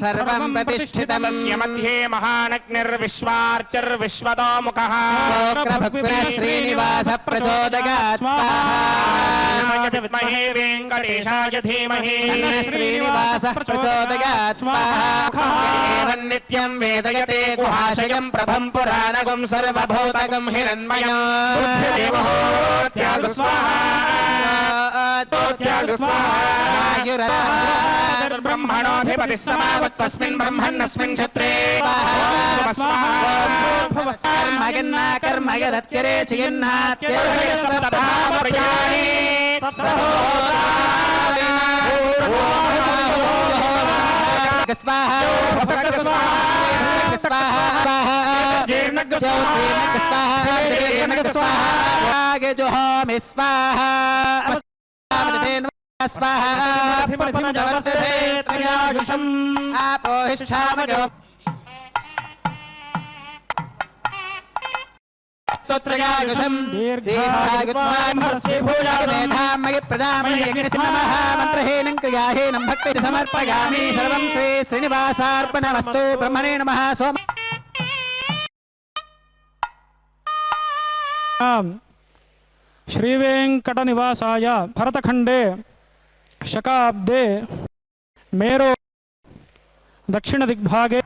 सर्वं प्रतिष्ठितम् तस्य मध्ये महानग्निर्विश्वार्चिर्विश्वतोमुखः मुखः श्रीनिवास प्रचोदयात् श्रीनिवास विद्महे वेङ्कटेशाय धीमहि श्रीनिवासः प्रचोदयात् स्वाहा। नित्यं वेदयते प्रभं प्रभम् पुराणगम् सर्वभूतगम् हिरण्मयायुरब्रह्मणोऽधिपतिः समावत्तस्मिन् ब्रह्मन्नस्मिन् क्षत्रे। कर्मयन्ना कर्मयदत्यरे स्वाहा जीर्णग् स्वाहा स्वाहा जो हम स्वाहा स्वाहा आपोहिष्ठामजो स्तोत्रगागुषम् दीर्घायुत्मान्भूजामयज्ञमन्त्रहीणम् क्रियाहीनम् भक्ति समर्पयामि सर्वम् श्री श्रीनिवासार्पणमस्तु ब्रह्मणे नमः सोम श्रीवेङ्कटनिवासाय भरतखण्डे शकाब्दे मेरो दक्षिणदिग्भागे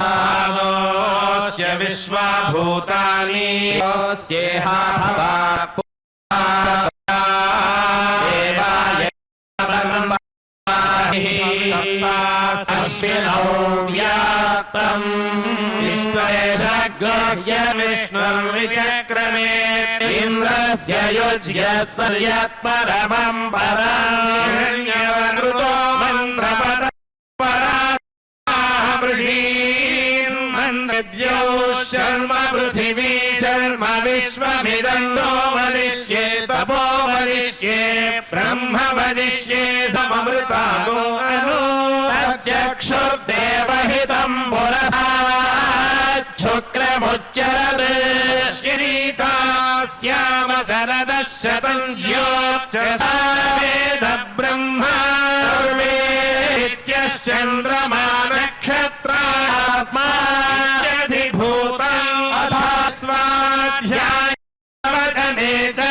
सानोऽस्य विश्वभूतानि स्येहा भवा अश्विनौ व्याप्तम् विश्वग्रह्य विष्णुर्विचक्रमे इन्द्रस्य युज्य सर्यत्परमम् पराण्यवनृतो मन्त्रपरम् शर्म पृथिवी शर्म विश्वमिदन्तो वदिष्ये, तपो वदिष्ये, ब्रह्म वदिष्ये सममृतानो अनु तच्चक्षुर्देवहितम् पुरसा शुक्रमुच्चरत् शिरीता स्याम शरदः शतम् ज्योतिषा वेद ब्रह्मा सर्वेत्यश्चन्द्रमा नक्षत्रात्माधिभूतम् Mitra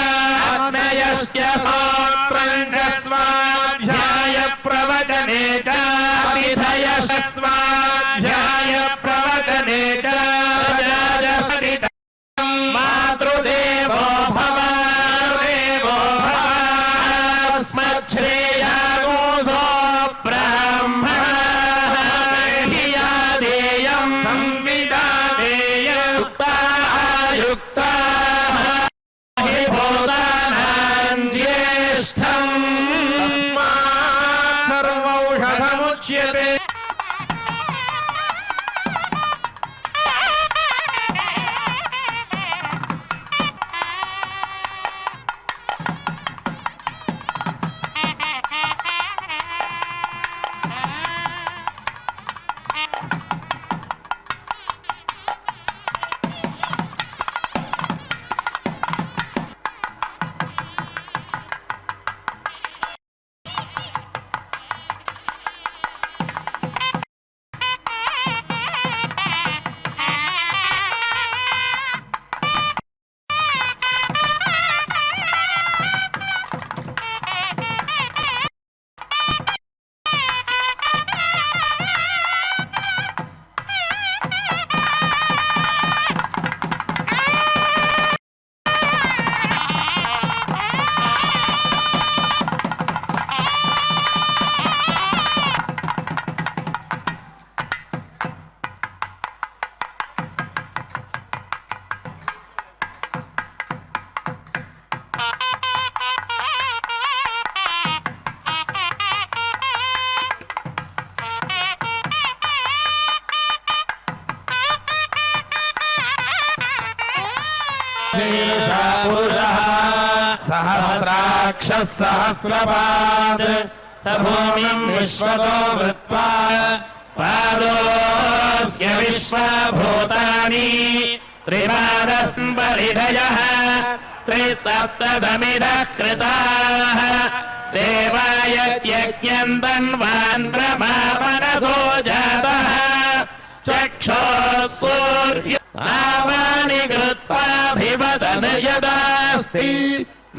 Jimmy. श्रीश पुरुषः सहस्राक्षः सहस्रपाद स भूमिम् विश्वतो वृत्वा पादोऽस्य विश्वभूतानि त्रिपादस्म्बरिधयः त्रिसप्तसमिधः कृताः देवाय यज्ञम् तन्वान् रमापनसो जातः चक्षोः सूर्य नामानि कृत्वाभिवदन यदास्ति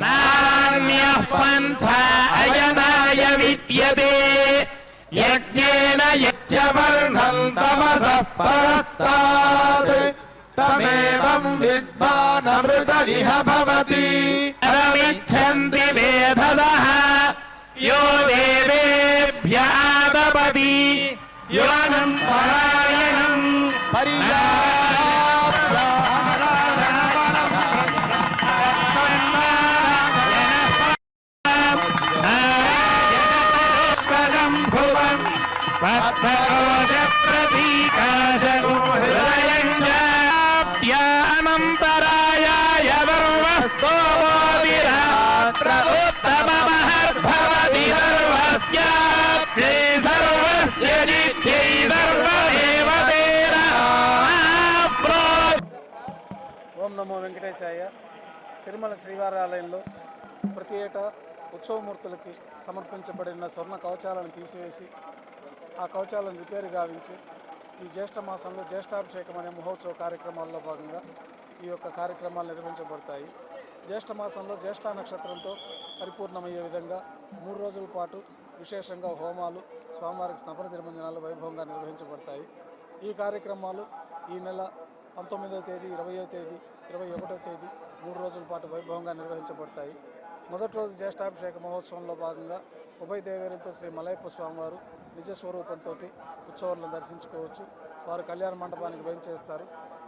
नान्यः पन्था अयनाय विद्यते यज्ञेन यज्ञवर्णम् तमसः परस्तात् तमेवम् विद्वानमृत इह भवति रमिच्छन्ति वेधदः यो देवेभ्य పద్మకోశ ప్రతీకాశకు హృదయంజాప్యానంతరాయాయ వర్వస్తోమోదిరాత్ర ఉత్తమమహర్భవతి సర్వస్యాప్యై సర్వస్య నిత్యై ఓం నమో వెంకటేశాయ. తిరుమల శ్రీవారాలయంలో ప్రతి ఏటా ఉత్సవమూర్తులకి సమర్పించబడిన స్వర్ణ కవచాలను తీసివేసి ఆ కవచాలను రిపేర్ గావించి ఈ జ్యేష్ఠ మాసంలో జ్యేష్ఠాభిషేకం అనే మహోత్సవ కార్యక్రమాల్లో భాగంగా ఈ యొక్క కార్యక్రమాలు నిర్వహించబడతాయి. జ్యేష్ఠ మాసంలో జ్యేష్ఠ నక్షత్రంతో పరిపూర్ణమయ్యే విధంగా మూడు రోజుల పాటు విశేషంగా హోమాలు స్వామివారికి స్నపన తిరుమంజనాలు వైభవంగా నిర్వహించబడతాయి. ఈ కార్యక్రమాలు ఈ నెల పంతొమ్మిదవ తేదీ ఇరవయో తేదీ ఇరవై ఒకటో తేదీ మూడు రోజుల పాటు వైభవంగా నిర్వహించబడతాయి. మొదటి రోజు జ్యేష్ఠాభిషేక మహోత్సవంలో భాగంగా ఉభయ దేవేరులతో శ్రీ మలయప్ప స్వామివారు నిజస్వరూపంతో ఉత్సవాలను దర్శించుకోవచ్చు. వారు కళ్యాణ మండపానికి వేయించేస్తారు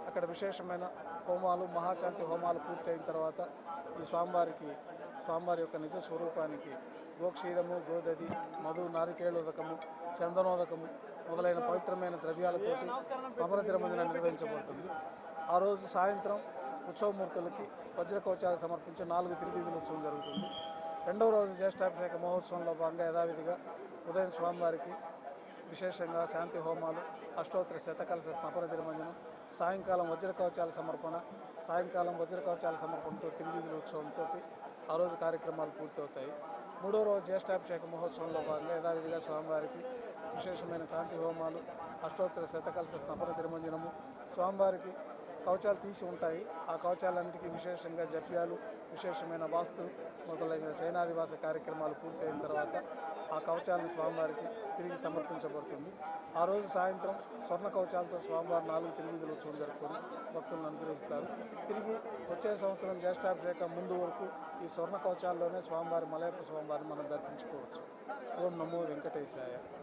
అక్కడ విశేషమైన హోమాలు మహాశాంతి హోమాలు పూర్తయిన తర్వాత ఈ స్వామివారికి స్వామివారి యొక్క నిజ స్వరూపానికి గోక్షీరము గోదది మధు నారికేళోదకము చందనోదకము మొదలైన పవిత్రమైన ద్రవ్యాలతోటి సమర నిర్వహించబడుతుంది. ఆ రోజు సాయంత్రం ఉత్సవమూర్తులకి వజ్రకవచాలు సమర్పించి నాలుగు తిరువీధుల ఉత్సవం జరుగుతుంది. రెండవ రోజు జ్యేష్ఠాభిషేక మహోత్సవంలో భాగంగా యథావిధిగా ఉదయం స్వామివారికి విశేషంగా శాంతి హోమాలు అష్టోత్తర శతకలశ స్నపన తిరుమంజనం సాయంకాలం వజ్రకవచాల సమర్పణ సాయంకాలం వజ్రకవచాల సమర్పణతో తిరువీధుల ఉత్సవంతో ఆ రోజు కార్యక్రమాలు పూర్తవుతాయి. మూడో రోజు జ్యేష్ఠాభిషేక మహోత్సవంలో భాగంగా యథావిధిగా స్వామివారికి విశేషమైన శాంతి హోమాలు అష్టోత్తర శతకలశ స్నపన తిరుమంజనము స్వామివారికి కవచాలు తీసి ఉంటాయి. ఆ కవచాలన్నిటికీ విశేషంగా జప్యాలు విశేషమైన వాస్తు మొదలైన సేనాదివాస కార్యక్రమాలు పూర్తయిన తర్వాత ఆ కవచాలను స్వామివారికి తిరిగి సమర్పించబడుతుంది. ఆ రోజు సాయంత్రం స్వర్ణ కవచాలతో స్వామివారి నాలుగు తిరువిధులు ఉత్సవం జరుపుకొని భక్తులను అనుగ్రహిస్తారు. తిరిగి వచ్చే సంవత్సరం జ్యేష్ఠాభిషేకం ముందు వరకు ఈ స్వర్ణ కవచాల్లోనే స్వామివారి మలయప్ప స్వామివారిని మనం దర్శించుకోవచ్చు. ఓం నమో వెంకటేశాయ.